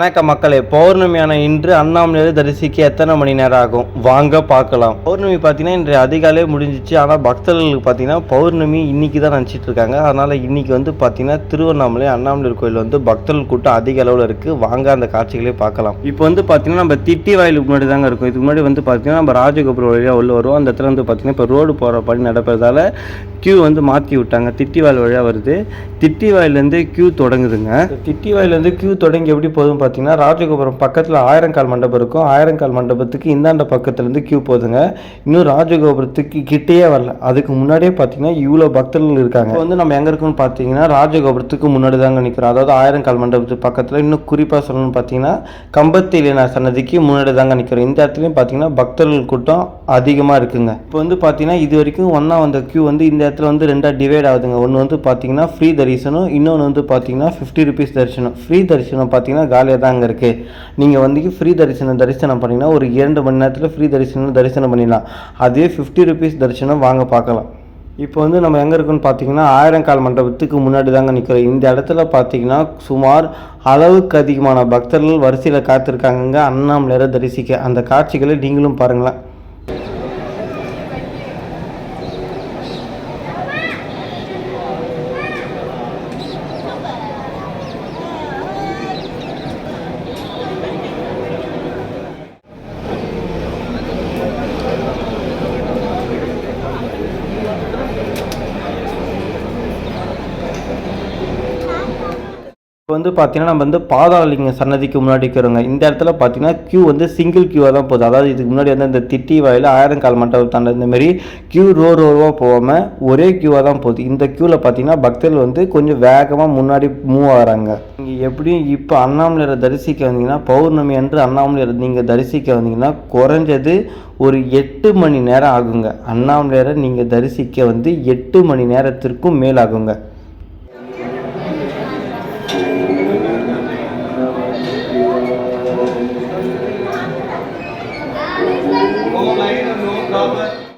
வணக்க மக்களே பௌர்ணமியான இன்று அண்ணாமலையை தரிசிக்க எத்தனை மணி நேரம் ஆகும்? வாங்க பார்க்கலாம். பௌர்ணமி பார்த்தீங்கன்னா இன்று அதிகாலையே முடிஞ்சிச்சு. ஆனால் பக்தர்களுக்கு பார்த்தீங்கன்னா பௌர்ணமி இன்னைக்கு தான் நினச்சிட்டு இருக்காங்க. அதனால் இன்னைக்கு வந்து பார்த்தீங்கன்னா திருவண்ணாமலை அண்ணாமலையர் கோயில் வந்து பக்தர்கள் கூட்டம் அதிக அளவில் இருக்குது வாங்க அந்த காட்சிகளே பார்க்கலாம். இப்போ வந்து பார்த்தீங்கன்னா நம்ம திட்டி வாயிலுக்கு முன்னாடி தாங்க இருக்கும். இதுக்கு முன்னாடி வந்து பார்த்தீங்கன்னா நம்ம ராஜகோபுரம் வழியாக உள்ள வருவோம். அந்த இடத்துல வந்து பார்த்தீங்கன்னா இப்போ ரோடு போகிற பணி நடப்பதால் கியூ வந்து மாற்றி விட்டாங்க. திட்டி வாயில் வழியாக வருது. திட்டி வாயிலேருந்து கியூ தொடங்குதுங்க. திட்டி வாயிலேருந்து கியூ தொடங்கி எப்படி போதும் பார்த்தீங்கன்னா ராஜகோபுரம் பக்கத்தில் ஆயிரங்கால் மண்டபம் இருக்கும். ஆயிரங்கால் மண்டபத்துக்கு இந்தாண்ட பக்கத்துலேருந்து கியூ போதுங்க இன்னும் ராஜகோபுரத்துக்கு கிட்டேயே வரல. அதுக்கு முன்னாடியே பார்த்தீங்கன்னா இவ்வளோ பக்தர்கள் இருக்காங்க. இப்போ வந்து நம்ம எங்கே இருக்கோம்னு பார்த்தீங்கன்னா ராஜகோபுரத்துக்கு முன்னாடி தாங்க நிற்கிறோம் அதாவது ஆயிரங்கால் மண்டபத்துக்கு பக்கத்தில் இன்னும் குறிப்பாக சொல்லணும்னு பார்த்தீங்கன்னா கம்பத்திலினார் சன்னதிக்கு முன்னாடி தாங்க நிற்கிறோம் இந்த இடத்துலையும் பார்த்தீங்கன்னா பக்தர்கள் கூட்டம் அதிகமாக இருக்குங்க. இப்போ வந்து பார்த்தீங்கன்னா இது வரைக்கும் ஒன்றா வந்த கியூ வந்து இந்த இடத்துல வந்து ரெண்டாக டிவைட் ஆகுதுங்க. ஒன்று வந்து பார்த்தீங்கன்னா ஃப்ரீ தரிசனம் இன்னொன்று வந்து பார்த்தீங்கன்னா ஃபிஃப்டி ருபீஸ் தரிசனம். ஃப்ரீ தரிசனம் பார்த்தீங்கன்னா காலியாக தாங்க அங்கே இருக்குது நீங்கள் வந்து ஃப்ரீ தரிசனம் தரிசனம் பண்ணிங்கன்னா ஒரு இரண்டு மணி நேரத்தில் ஃப்ரீ தரிசனம் தரிசனம் பண்ணிடலாம். அதே ஃபிஃப்டி ருபீஸ் தரிசனம் வாங்க பார்க்கலாம். இப்போ வந்து நம்ம எங்கே இருக்கோம்னு பார்த்தீங்கன்னா ஆயிரங்கால் மண்டபத்துக்கு முன்னாடி தாங்க நிற்கிறோம் இந்த இடத்துல பார்த்தீங்கன்னா சுமார் அளவுக்கு அதிகமான பக்தர்கள் வரிசையில் காத்திருக்காங்கங்க. அண்ணாமலையரை தரிசிக்க. அந்த காட்சிகளை நீங்களும் பாருங்களேன். இப்போ வந்து பார்த்தீங்கன்னா நம்ம வந்து பாதாளலிங்க சன்னதிக்கு முன்னாடி இருக்கிறோங்க இந்த இடத்துல பார்த்தீங்கன்னா க்யூ வந்து சிங்கிள் கியூவாக தான் போகுது. அதாவது இதுக்கு முன்னாடி வந்து இந்த திட்டி வாயில் ஆயிரங்கால் மண்டபம் தாண்ட இந்த மாதிரி க்யூ ரோ ரோவாக போகாமல் ஒரே க்யூவாக தான் போகுது. இந்த க்யூவில் பார்த்தீங்கன்னா பக்தர்கள் வந்து கொஞ்சம் வேகமாக முன்னாடி மூவ் ஆகிறாங்க. நீங்கள் எப்படியும் இப்போ அண்ணாமலையரை தரிசிக்க வந்தீங்கன்னா பௌர்ணமி அன்று அண்ணாமலையரை நீங்கள் தரிசிக்க வந்தீங்கன்னா குறைஞ்சது ஒரு எட்டு மணி நேரம் ஆகுங்க. அண்ணாமலையரை நீங்கள் தரிசிக்க வந்து எட்டு மணி நேரத்திற்கும் மேல் no light and no cover.